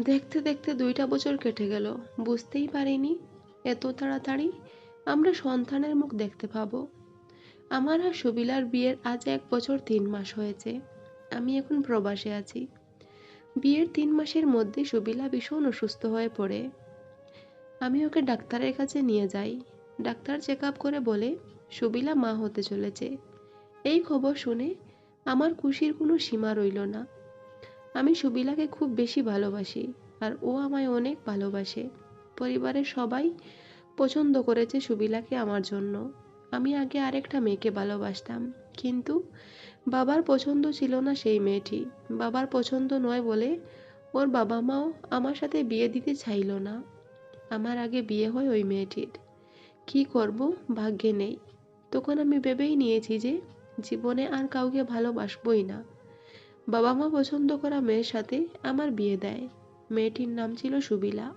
দেখতে দেখতে দুইটা বছর কেটে গেল। বুঝতেই পারিনি। এত তাড়াতাড়ি আমরা সন্তানের মুখ দেখতে পাবো। আমার আর সুবিলার বিয়ের আজ এক বছর তিন মাস হয়েছে। আমি এখন প্রবাসে আছি। বিয়ের তিন মাসের মধ্যে সুবিলা ভীষণ অসুস্থ হয়ে পড়ে। আমি ওকে ডাক্তারের কাছে নিয়ে যাই। ডাক্তার চেক আপ করে বলে, সুবিলা মা হতে চলেছে। এই খবর শুনে আমার খুশির কোনো সীমা রইল না। আমি সুবিলাকে খুব বেশি ভালোবাসি, আর ও আমায় অনেক ভালোবাসে। পরিবারের সবাই পছন্দ করেছে সুবিলাকে আমার জন্য। আমি আগে আরেকটা মেয়েকে ভালোবাসতাম, কিন্তু বাবার পছন্দ ছিল না সেই মেয়েটি। বাবার পছন্দ নয় বলে ওর বাবা মাও আমার সাথে বিয়ে দিতে চাইল না। আমার আগে বিয়ে হয় ওই মেয়েটির। কি করব, ভাগ্যে নেই। তখন আমি ভেবেই নিয়েছি যে জীবনে আর কাউকে ভালোবাসবই না। বাবা মা পছন্দ করা মেয়ের সাথে আমার বিয়ে দেয়। মেয়েটির নাম ছিল সুবিলা।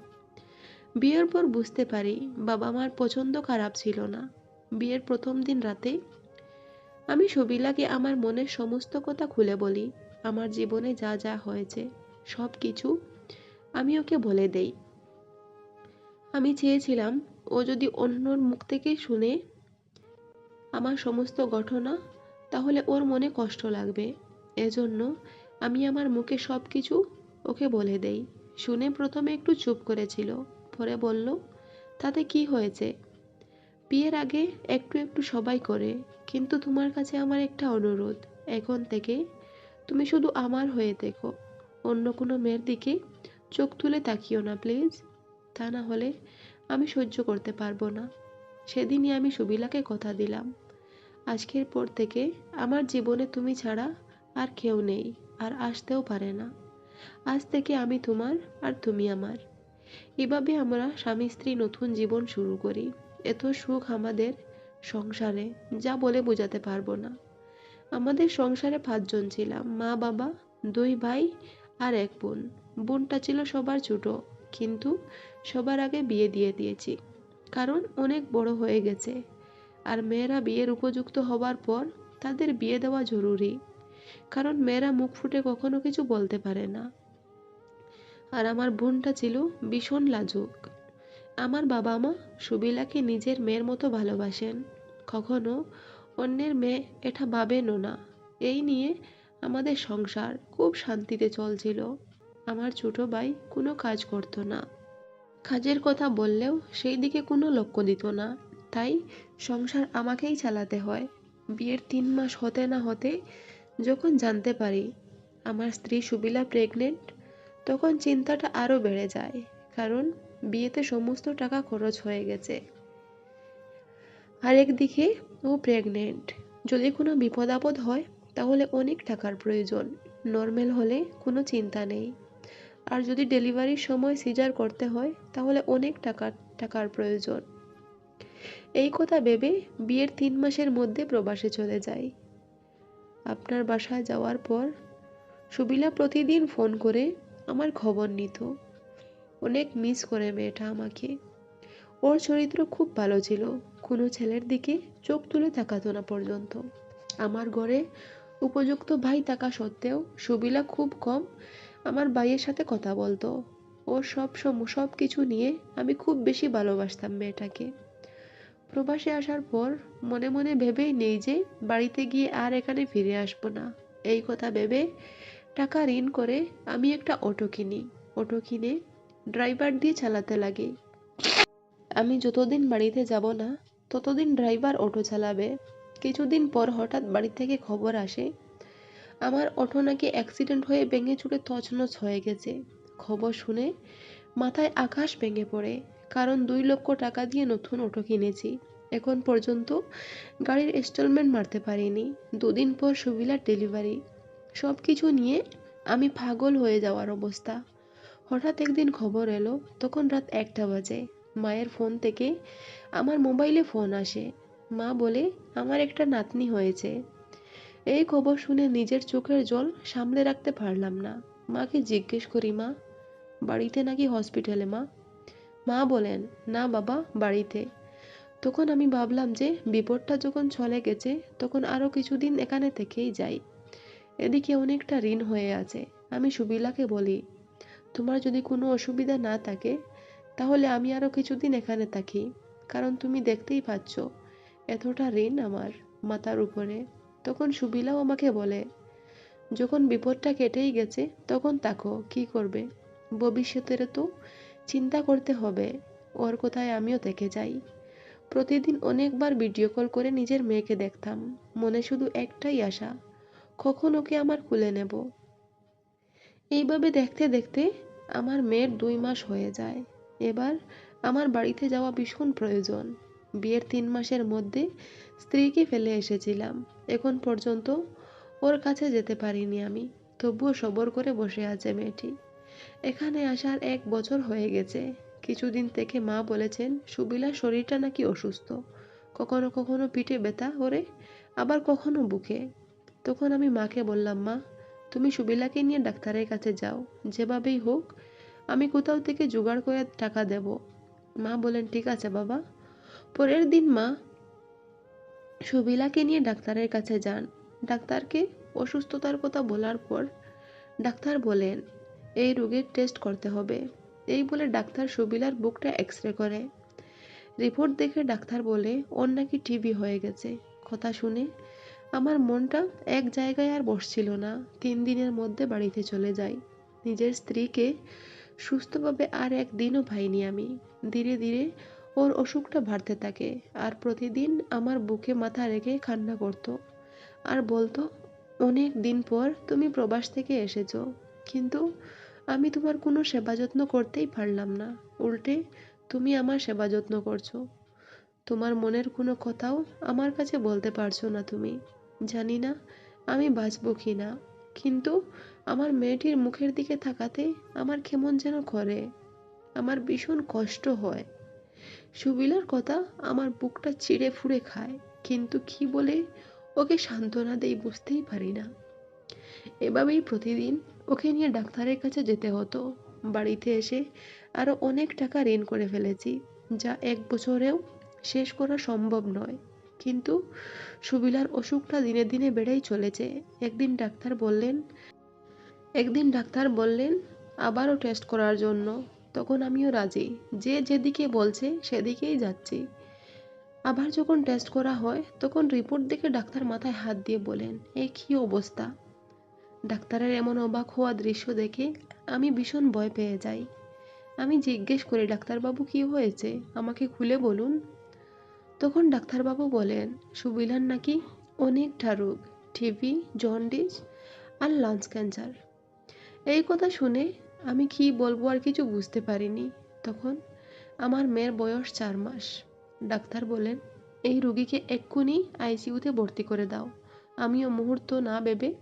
বিয়ের পর বুঝতে পারি বাবা মার পছন্দ খারাপ ছিল না। বিয়ের প্রথম দিন রাতে আমি সুবিলাকে আমার মনের সমস্ত কথা খুলে বলি, আমার জীবনে যা যা হয়েছে, সব কিছু আমি ওকে বলে দেই। আমি চেয়েছিলাম ও যদি অন্যর মুখ থেকে শুনে আমার সমস্ত ঘটনা, তাহলে ওর মনে কষ্ট লাগবে। এজন্য আমি আমার মুখে সব কিছু ওকে বলে দেই। শুনে প্রথমে একটু চুপ করেছিল, পরে বলল, তাতে কি হয়েছে? বিয়ের আগে একটু একটু সবাই করে, কিন্তু তোমার কাছে আমার একটা অনুরোধ। এখন থেকে তুমি শুধু আমার হয়ে দেখো অন্য কোনো মেয়ের দিকে চোখ তুলে তাকিও না, প্লিজ। তা না হলে আমি সহ্য করতে পারব না। সেদিনই আমি সুবিলাকে কথা দিলাম। আজকের পর থেকে আমার জীবনে তুমি ছাড়া আর কেউ নেই, আর আসতেও পারে না। আজ থেকে আমি তোমার আর তুমি আমার। এভাবে আমরা স্বামী স্ত্রী নতুন জীবন শুরু করি। এত সুখ আমাদের সংসারে, যা বলে বোঝাতে পারব না। আমাদের সংসারে পাঁচজন ছিলাম, মা, বাবা, দুই ভাই আর এক বোন। বোনটা ছিল সবার ছোট, কিন্তু সবার আগে বিয়ে দিয়ে দিয়েছি। কারণ অনেক বড় হয়ে গেছে। আর মেয়েরা বিয়ের উপযুক্ত হবার পর তাদের বিয়ে দেওয়া জরুরি। কারণ মেয়েরা মুখ ফুটে কখনো কিছু বলতে পারে না। আর আমার বোনটা ছিল ভীষণ লাজুক। আমার বাবা মা সুবিলাকে নিজের মেয়ের মতো ভালোবাসেন। কখনো অন্যের মেয়ে এটা ভাবেনও না। এই নিয়ে আমাদের সংসার খুব শান্তিতে চলছিল। আমার ছোট ভাই কোনো কাজ করতো না। কাজের কথা বললেও সেই দিকে কোনো লক্ষ্য দিত না। তাই সংসার আমাকেই চালাতে হয়। বিয়ের তিন মাস হতে না হতে যখন জানতে পারি আমার স্ত্রী সুবিলা প্রেগনেন্ট তখন চিন্তাটা আরও বেড়ে যায়, কারণ বিয়েতে সমস্ত টাকা খরচ হয়ে গেছে। আর একদিকে ও প্রেগনেন্ট যদি কোনো বিপদ আপদ হয়, তাহলে অনেক টাকার প্রয়োজন। নর্মাল হলে কোনো চিন্তা নেই। আর যদি ডেলিভারির সময় সিজার করতে হয়, তাহলে অনেক টাকার টাকার প্রয়োজন। এই কথা ভেবে বিয়ের তিন মাসের মধ্যে প্রবাসে চলে যাই আপনার বাসায় যাওয়ার পর সুবিলা প্রতিদিন ফোন করে আমার খবর নিত। অনেক মিস করে মেয়েটা আমাকে। ওর চরিত্র খুব ভালো ছিল। কোনো ছেলের দিকে চোখ তুলে তাকাতো না পর্যন্ত। আমার ঘরে উপযুক্ত ভাই থাকা সত্ত্বেও সুবিলা খুব কম আমার ভাইয়ের সাথে কথা বলতো। ওর সব সব কিছু নিয়ে আমি খুব বেশি ভালোবাসতাম মেয়েটাকে। প্রবাসে আসার পর মনে মনে ভেবেই নেই যে বাড়িতে গিয়ে আর এখানে ফিরে আসব না। এই কথা ভেবে টাকা ঋণ করে আমি একটা অটো কিনি। অটো কিনে ড্রাইভার দিয়ে চালাতে লাগি। আমি যতদিন বাড়িতে যাব না, ততদিন ড্রাইভার অটো চালাবে। কিছুদিন পর হঠাৎ বাড়ি থেকে খবর আসে, আমার অটো নাকি অ্যাক্সিডেন্ট হয়ে ভেঙে চুরে তছনছ হয়ে গেছে। খবর শুনে মাথায় আকাশ ভেঙে পড়ে। কারণ দুই লক্ষ টাকা দিয়ে নতুন অটো কিনেছি। এখন পর্যন্ত গাড়ির ইনস্টলমেন্ট মারতে পারিনি। দুদিন পর সুবিলার ডেলিভারি সব কিছু নিয়ে আমি পাগল হয়ে যাওয়ার অবস্থা। হঠাৎ একদিন খবর এলো, তখন রাত একটা বাজে। মায়ের ফোন থেকে আমার মোবাইলে ফোন আসে। মা বলে, আমার একটা নাতনি হয়েছে। এই খবর শুনে নিজের চোখের জল সামলে রাখতে পারলাম না। মাকে জিজ্ঞেস করি, মা, বাড়িতে নাকি হসপিটালে মা? মা বলেন, না বাবা, বাড়িতে। তখন আমি ভাবলাম যে, বিপদটা যখন চলে গেছে, তখন আরও কিছুদিন এখানে থেকেই যাই। এদিকে অনেকটা ঋণ হয়ে আছে। আমি সুবিলাকে বলি, তোমার যদি কোনো অসুবিধা না থাকে, তাহলে আমি আরও কিছুদিন এখানে থাকি। কারণ তুমি দেখতেই পাচ্ছ, এতটা ঋণ আমার মাথার উপরে। তখন সুবিলাও আমাকে বলে, যখন বিপদটা কেটেই গেছে, তখন তাকো কি করবে? ভবিষ্যতের তো চিন্তা করতে হবে, ওর কোথায় আমিও থেকে যাই। প্রতিদিন অনেকবার ভিডিও কল করে নিজের মেয়েকে দেখতাম, মনে শুধু একটাই আশা, কখন ওকে আমার কুলে নেব? এইভাবে দেখতে দেখতে আমার মেয়ের দুই মাস হয়ে যায়। এবার আমার বাড়িতে যাওয়া ভীষণ প্রয়োজন। বিয়ের তিন মাসের মধ্যে স্ত্রীকে ফেলে এসেছিলাম, এখন পর্যন্ত ওর কাছে যেতে পারিনি আমি, তবুও সবর করে বসে আছে মেয়েটি। এখানে আসার এক বছর হয়ে গেছে। কিছুদিন থেকে মা বলেছেন সুবিলার শরীরটা নাকি অসুস্থ। কখনো কখনো পিঠে ব্যথা করে, আবার কখনো বুকে। তখন আমি মাকে বললাম, মা, তুমি সুবিলাকে নিয়ে ডাক্তারের কাছে যাও। যেভাবেই হোক, আমি কোথাও থেকে জোগাড় করে টাকা দেব। মা বলেন ঠিক আছে বাবা। পরের দিন মা সুবিলাকে নিয়ে ডাক্তারের কাছে যান। ডাক্তারকে অসুস্থতার কথা বলার পর ডাক্তার বলেন এই রোগীর টেস্ট করতে হবে। এই বলে ডাক্তার সুবিলার বুকটা এক্স রে করে। রিপোর্ট দেখে ডাক্তার বলে, ওর নাকি টিবি হয়ে গেছে। কথা শুনে, আমার মনটা এক জায়গায় আর বসছিল না। তিন দিনের মধ্যে বাড়িতে চলে যাই। নিজের স্ত্রীকে সুস্থভাবে আর একদিনও পাইনি আমি। ধীরে ধীরে ওর অসুখটা বাড়তে থাকে আর প্রতিদিন আমার বুকে মাথা রেখে কান্না করতো। আর বলতো, অনেক দিন পর তুমি প্রবাস থেকে এসেছ। কিন্তু আমি তোমার কোনো সেবা যত্ন করতেই পারলাম না। উল্টে তুমি আমার সেবা যত্ন করছ। তোমার মনের কোনো কথাও আমার কাছে বলতে পারছ না তুমি। জানি না, আমি বাঁচবো কি না। কিন্তু আমার মেয়েটির মুখের দিকে তাকাতে আমার কেমন যেন করে। আমার ভীষণ কষ্ট হয়। সুবিলার কথা আমার বুকটা চিড়ে ফুড়ে খায়। কিন্তু কি বলে ওকে সান্ত্বনা দেই বুঝতেই পারি না। এভাবেই প্রতিদিন ওকে নিয়ে ডাক্তারের কাছে যেতে হতো। বাড়িতে এসে আরও অনেক টাকা ঋণ করে ফেলেছি, যা এক বছরেও শেষ করা সম্ভব নয়। কিন্তু সুবিলার অসুখটা দিনে দিনে বেড়েই চলেছে। একদিন ডাক্তার বললেন, একদিন ডাক্তার বললেন, আবারও টেস্ট করার জন্য। তখন আমিও রাজি, যে যেদিকে বলছে সেদিকেই যাচ্ছি। আবার যখন টেস্ট করা হয়, তখন রিপোর্ট দেখে ডাক্তার মাথায় হাত দিয়ে বলেন এই কী অবস্থা? ডাক্তারের এমন অবাক হওয়া দৃশ্য দেখে আমি ভীষণ ভয় পেয়ে যাই। আমি জিজ্ঞেস করি, ডাক্তারবাবু, কি হয়েছে? আমাকে খুলে বলুন। তখন ডাক্তারবাবু বলেন সুবিলার নাকি অনেকটা রোগ টিভি জন্ডিস আর লাঞ্চ ক্যান্সার। এই কথা শুনে আমি কি বলব আর কিছু বুঝতে পারিনি। তখন আমার মেয়ের বয়স চার মাস। ডাক্তার বলেন, এই রুগীকে এক্ষুনি আইসিইউতে ভর্তি করে দাও। আমিও মুহূর্ত না ভেবে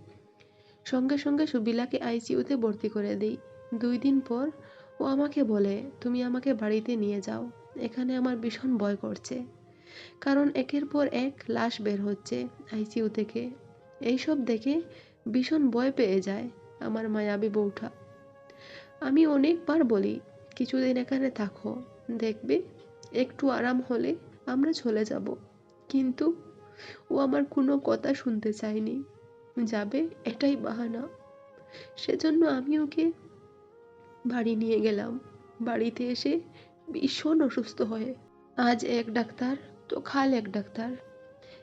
সঙ্গে সঙ্গে সুবিলাকে আইসিইউতে ভর্তি করে দিই। দুই দিন পর ও আমাকে বলে, তুমি আমাকে বাড়িতে নিয়ে যাও। এখানে আমার ভীষণ ভয় করছে। কারণ একের পর এক লাশ বের হচ্ছে আইসিইউ থেকে। এইসব দেখে ভীষণ ভয় পেয়ে যায় আমার মায়াবী বউঠা আমি অনেকবার বলি, কিছুদিন এখানে থাকো, দেখবে একটু আরাম হলে আমরা চলে যাব। কিন্তু ও আমার কোনো কথা শুনতে চায়নি। যাবে, এটাই বাহানা। সেজন্য আমি ওকে বাড়ি নিয়ে গেলাম। বাড়িতে এসে ভীষণ অসুস্থ হয়ে, আজ এক ডাক্তার, তো খাল এক ডাক্তার।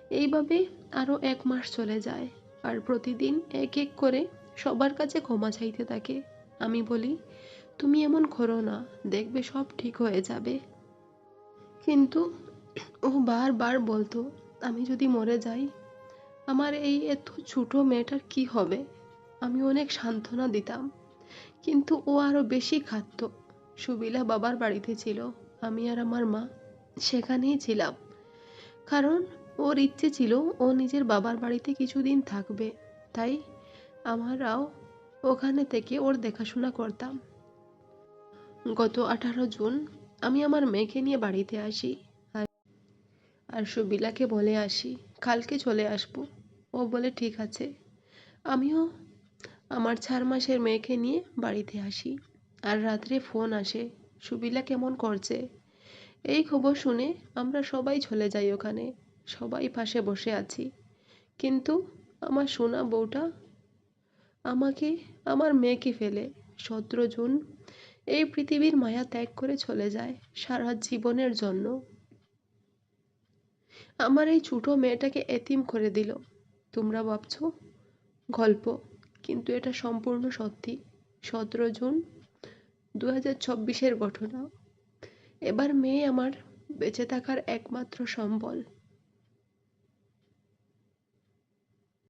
এইভাবে আরও এক মাস চলে যায়, আর প্রতিদিন এক এক করে সবার কাছে ক্ষমা চাইতে থাকে। আমি বলি, তুমি এমন করো না, দেখবে সব ঠিক হয়ে যাবে। কিন্তু ও বারবার বলতো, আমি যদি মরে যাই আমার এই এত ছোটো মেয়েটার কি হবে? আমি অনেক সান্ত্বনা দিতাম। কিন্তু ও আরও বেশি খাটত সুবিলা বাবার বাড়িতে ছিল। আমি আর আমার মা সেখানেই ছিলাম। কারণ ওর ইচ্ছে ছিল ও নিজের বাবার বাড়িতে কিছুদিন থাকবে। তাই আমরাও ওখানে থেকে ওর দেখাশোনা করতাম। গত আঠারো জুন আমি আমার মেয়েকে নিয়ে বাড়িতে আসি। আর সুবিলাকে বলে আসি, কালকে চলে আসব। ও বলে, ঠিক আছে। আমিও আমার চার মাসের মেয়েকে নিয়ে বাড়িতে আসি। আর রাত্রে ফোন আসে, সুবিলা কেমন করছে? এই খবর শুনে আমরা সবাই চলে যাই ওখানে, সবাই পাশে বসে আছি। কিন্তু আমার সোনা বউটা আমাকে, আমার মেয়েকে ফেলে। সতেরো জুন এই পৃথিবীর মায়া ত্যাগ করে চলে যায় সারা জীবনের জন্য। আমার এই ছোট মেয়েটাকে এতিম করে দিল। তোমরা ভাবছ, গল্প, কিন্তু এটা সম্পূর্ণ সত্যি। সতেরো জুন দু হাজার চব্বিশের ঘটনা। এবার মেয়ে আমার বেঁচে থাকার একমাত্র সম্বল।